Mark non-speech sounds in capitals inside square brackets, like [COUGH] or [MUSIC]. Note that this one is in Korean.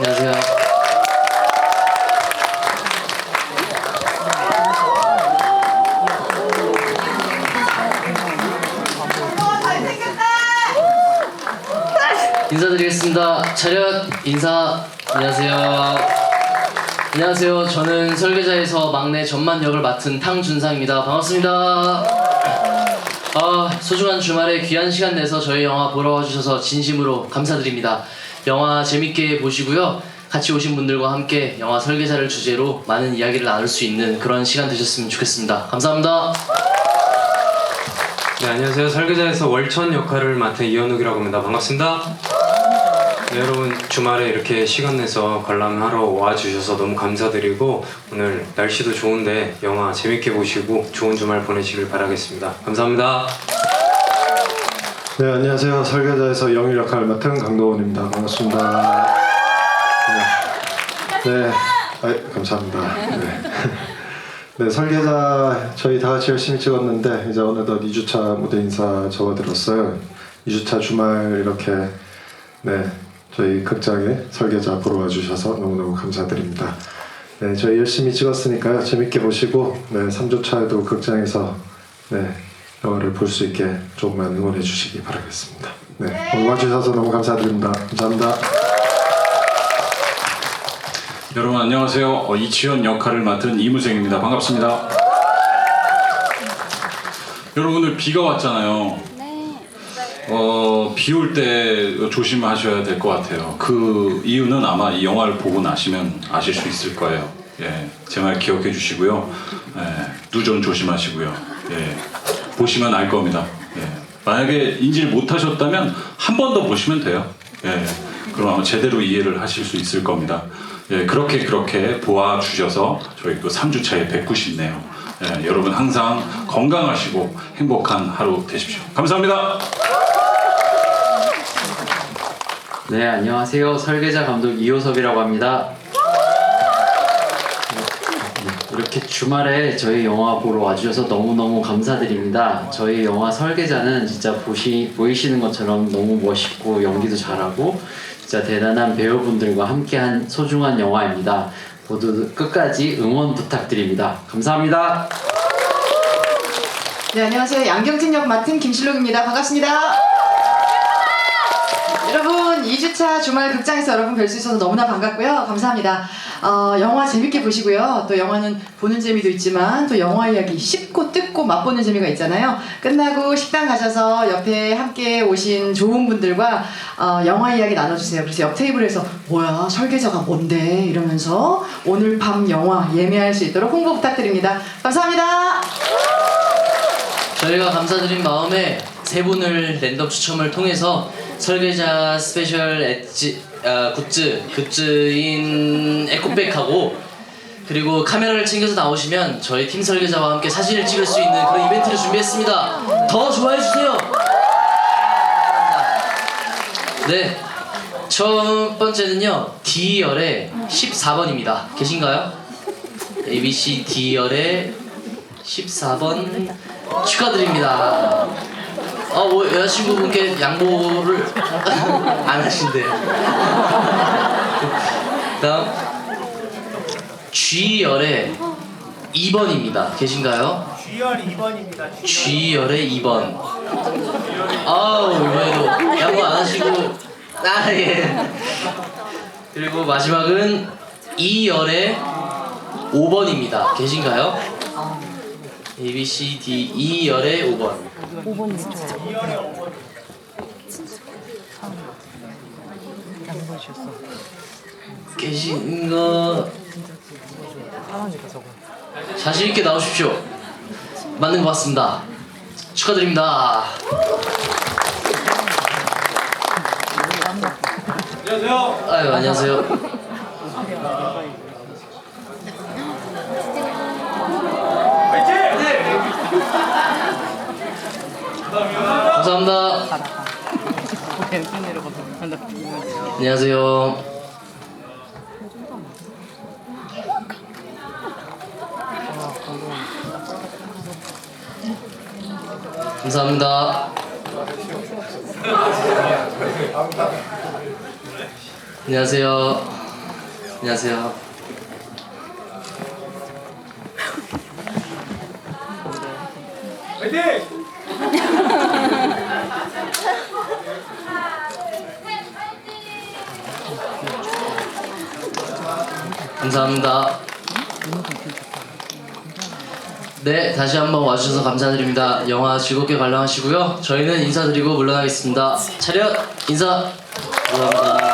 안녕하세요. 인사드리겠습니다. 차렷 인사. 안녕하세요. 안녕하세요. 저는 설계자에서 막내 전만 역을 맡은 탕준상입니다. 반갑습니다. 아, 소중한 주말에 귀한 시간 내서 저희 영화 보러 와주셔서 진심으로 감사드립니다. 영화 재밌게 보시고요. 같이 오신 분들과 함께 영화 설계자를 주제로 많은 이야기를 나눌 수 있는 그런 시간 되셨으면 좋겠습니다. 감사합니다. 네, 안녕하세요. 설계자에서 월천 역할을 맡은 이현욱이라고 합니다. 반갑습니다. 네, 여러분 주말에 이렇게 시간 내서 관람하러 와주셔서 너무 감사드리고 오늘 날씨도 좋은데 영화 재밌게 보시고 좋은 주말 보내시길 바라겠습니다. 감사합니다. 네 안녕하세요. 설계자에서 영일 역할을 맡은 강도원입니다. 반갑습니다. 네, 네. 아이, 감사합니다. 네. [LAUGHS] 네 설계자 저희 다 같이 열심히 찍었는데 이제 어느덧 2주차 무대 인사 접어들었어요. 2주차 주말 이렇게 네 저희 극장에 설계자 보러 와주셔서 너무너무 감사드립니다. 네 저희 열심히 찍었으니까요. 재밌게 보시고 네 3주차에도 극장에서 네 영화를 볼 수 있게 조금만 응원해 주시기 바라겠습니다. 네, 오늘 와주셔서 너무 감사드립니다. 감사합니다. 여러분 안녕하세요. 어, 이치현 역할을 맡은 이무생입니다. 반갑습니다. 여러분 오늘 비가 왔잖아요. 어, 비 올 때 조심하셔야 될 것 같아요. 그 이유는 아마 이 영화를 보고 나시면 아실 수 있을 거예요. 예, 제 말 기억해 주시고요. 예, 누전 조심하시고요. 예, 보시면 알 겁니다. 예, 만약에 인지를 못하셨다면 한 번 더 보시면 돼요. 예, 그럼 아마 제대로 이해를 하실 수 있을 겁니다. 예, 그렇게 그렇게 보아 주셔서 저희 또 3주차에 뵙고 싶네요. 예, 여러분 항상 건강하시고 행복한 하루 되십시오. 감사합니다. 네, 안녕하세요. 설계자 감독 이호섭이라고 합니다. 네, 이렇게 주말에 저희 영화 보러 와주셔서 너무너무 감사드립니다. 저희 영화 설계자는 진짜 보시, 보이시는 것처럼 너무 멋있고 연기도 잘하고 진짜 대단한 배우분들과 함께한 소중한 영화입니다. 모두 끝까지 응원 부탁드립니다. 감사합니다. 네, 안녕하세요. 양경진 역 맡은 김실록입니다. 반갑습니다. 여러분, 2주차 주말 극장에서 여러분 뵐 수 있어서 너무나 반갑고요. 감사합니다. 어, 영화 재밌게 보시고요. 또 영화는 보는 재미도 있지만 또 영화 이야기 씹고 뜯고 맛보는 재미가 있잖아요. 끝나고 식당 가셔서 옆에 함께 오신 좋은 분들과 어, 영화 이야기 나눠주세요. 그래서 옆 테이블에서 뭐야 설계자가 뭔데 이러면서 오늘 밤 영화 예매할 수 있도록 홍보 부탁드립니다. 감사합니다. 저희가 감사드린 마음에 세 분을 랜덤 추첨을 통해서 설계자 스페셜 엣지 아, 굿즈 굿즈인 에코백하고 그리고 카메라를 챙겨서 나오시면 저희 팀 설계자와 함께 사진을 찍을 수 있는 그런 이벤트를 준비했습니다. 더 좋아해 주세요. 네. 첫 번째는요. D열의 14번입니다. 계신가요? ABC D열의 14번 축하드립니다. 어, 뭐 여자친구분께 양보를 [LAUGHS] 안 하신대. 다음 G열의 2번입니다. 계신가요? G열 2번입니다. G열의 2번. 아우 이번에도 양보 안 하시고 아 예. 그리고 마지막은 E열의 5번입니다. 계신가요? A B C D E 열의 5번. 2열의 5번. 계신 거 자신 있게 나오십시오. 맞는 것 같습니다. 축하드립니다. 안녕하세요. 아유 안녕하세요. 감사합니다. 안녕하세요. 감사합니다. 안녕하세요. 안녕하세요. 감사합니다. 네, 다시 한번 와주셔서 감사드립니다. 영화 즐겁게 관람하시고요. 저희는 인사드리고 물러나겠습니다. 차렷 인사. 감사합니다.